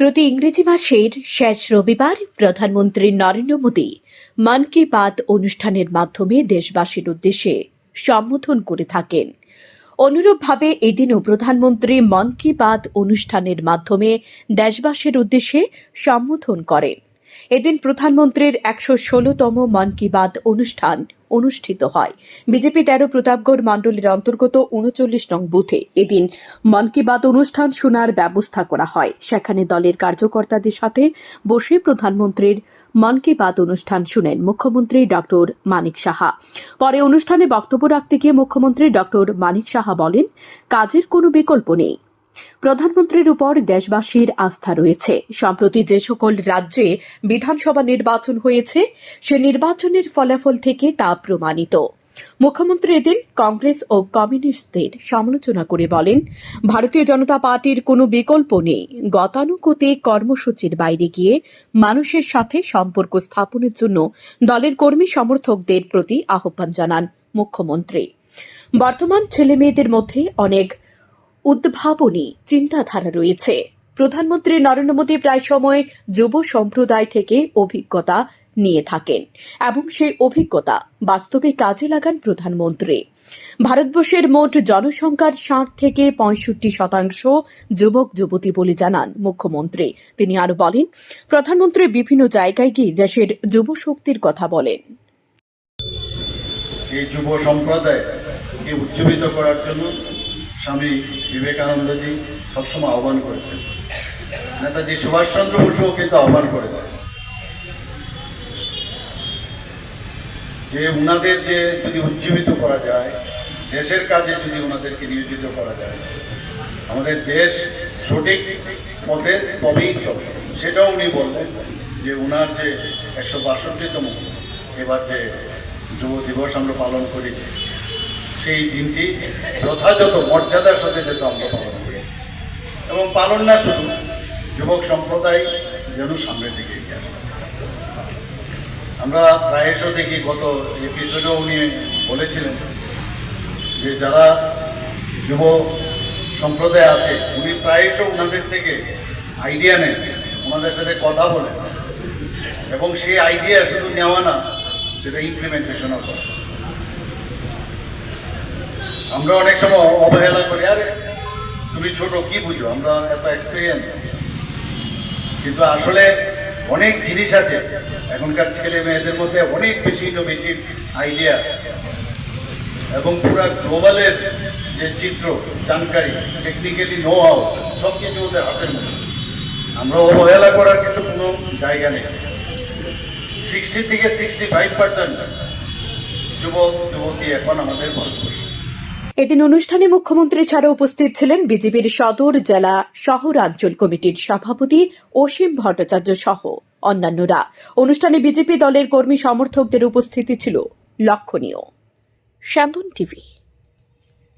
প্রতি ইংরেজি মাসের শেষ রবিবার প্রধানমন্ত্রী নরেন্দ্র মোদী মন কি বাত অনুষ্ঠানের মাধ্যমে দেশবাসীর উদ্দেশ্যে সম্বোধন করে থাকেন। অনুরূপভাবে এদিনও প্রধানমন্ত্রী মন কি বাত অনুষ্ঠানের মাধ্যমে দেশবাসীর উদ্দেশ্যে সম্বোধন করেন। এদিন প্রধানমন্ত্রীর একশো ষোলতম মন কি বাত অনুষ্ঠান অনুষ্ঠিত হয়। বিজেপি তেরো প্রতাপগড় মণ্ডলের অন্তর্গত উনচল্লিশ নং বুথে এদিন মন কি বাত অনুষ্ঠান শোনার ব্যবস্থা করা হয়। সেখানে দলের কার্যকর্তাদের সাথে বসে প্রধানমন্ত্রীর মন কি বাত অনুষ্ঠান শুনেন মুখ্যমন্ত্রী ডক্টর মানিক সাহা। পরে অনুষ্ঠানে বক্তব্য রাখতে গিয়ে মুখ্যমন্ত্রী ডক্টর মানিক সাহা বলেন, কাজের কোনো বিকল্প নেই। প্রধানমন্ত্রীর উপর দেশবাসীর আস্থা রয়েছে। সম্প্রতি যে সকল রাজ্যে বিধানসভা নির্বাচন হয়েছে, সে নির্বাচনের ফলাফল থেকে তা প্রমাণিত। মুখ্যমন্ত্রী এদিন কংগ্রেস ও কমিউনিস্টদের সমালোচনা করে বলেন, ভারতীয় জনতা পার্টির কোনো বিকল্প নেই। গতানুগতিক কর্মসূচির বাইরে গিয়ে মানুষের সাথে সম্পর্ক স্থাপনের জন্য দলের কর্মী সমর্থকদের প্রতি আহ্বান জানান মুখ্যমন্ত্রী। বর্তমান ছেলে মেয়েদের মধ্যে অনেক উদ্ভাবনী চিন্তাধারা রয়েছে। প্রধানমন্ত্রী নরেন্দ্র মোদী প্রায় সময় যুব সম্প্রদায় থেকে অভিজ্ঞতা নিয়ে থাকেন এবং সেই অভিজ্ঞতা বাস্তবে কাজে লাগান প্রধানমন্ত্রী। ভারতবর্ষের মোট জনসংখ্যার ষাট থেকে পঁয়ষট্টি শতাংশ যুবক যুবতী বলে জানান মুখ্যমন্ত্রী। তিনি আরও বলেন, প্রধানমন্ত্রী বিভিন্ন জায়গায় গিয়ে দেশের যুব শক্তির কথা বলেন। এই যুব সম্প্রদায়কে উজ্জীবিত করার জন্য স্বামী বিবেকানন্দজি সবসময় আহ্বান করেছেন। নেতাজি সুভাষচন্দ্র বসুও কিন্তু আহ্বান করেছেন। যে উনাদের যে যদি উজ্জীবিত করা যায়, দেশের কাজে যদি ওনাদেরকে নিয়োজিত করা যায়, আমাদের দেশ সঠিক পথে তবেই চলে সেটাও উনি বললেন যে ওনার যে একশো বাষট্টিতম এবার যে যুব দিবস আমরা পালন করি সেই দিনটি যথাযথ মর্যাদার সাথে যেটা আমরা পালন করি। এবং পালন না শুধু যুবক সম্প্রদায় যেন সামনের দিকে এগিয়ে আসে। আমরা প্রায়শ দেখি, গত এপিসোডেও উনি বলেছিলেন যে যারা যুব সম্প্রদায় আছে, উনি প্রায়শ ওনাদের থেকে আইডিয়া নেন, ওনাদের সাথে কথা বলেন। এবং সেই আইডিয়া শুধু নেওয়া না, সেটা ইমপ্লিমেন্টেশনও করে আমরা অনেক সময় অবহেলা করি। আরে, তুমি ছোট, কি বুঝো? আমরা এত এক্সপিরিয়েন্স কিন্তু আসলে অনেক জিনিস আছে। এখনকার ছেলে মেয়েদের মধ্যে অনেক বেশি ইনোভেটিভ আইডিয়া এবং পুরো গ্লোবালের যে চিত্র, জানকারি টেকনিক্যালি নো হাও সব কিছু ওদের হাতের মধ্যে। আমরা অবহেলা করার কিন্তু কোনো জায়গা নেই। সিক্সটি থেকে সিক্সটি ফাইভ পার্সেন্ট যুবক, যুবতী এখন আমাদের ভারতবর্ষে। এদিন অনুষ্ঠানে মুখ্যমন্ত্রী ছাড়া উপস্থিত ছিলেন বিজেপির সদর জেলা শহরাঞ্চল কমিটির সভাপতি অসীম ভট্টাচার্য সহ অন্যান্যরা। অনুষ্ঠানে বিজেপি দলের কর্মী সমর্থকদের উপস্থিতি ছিল লক্ষণীয়। টিভি।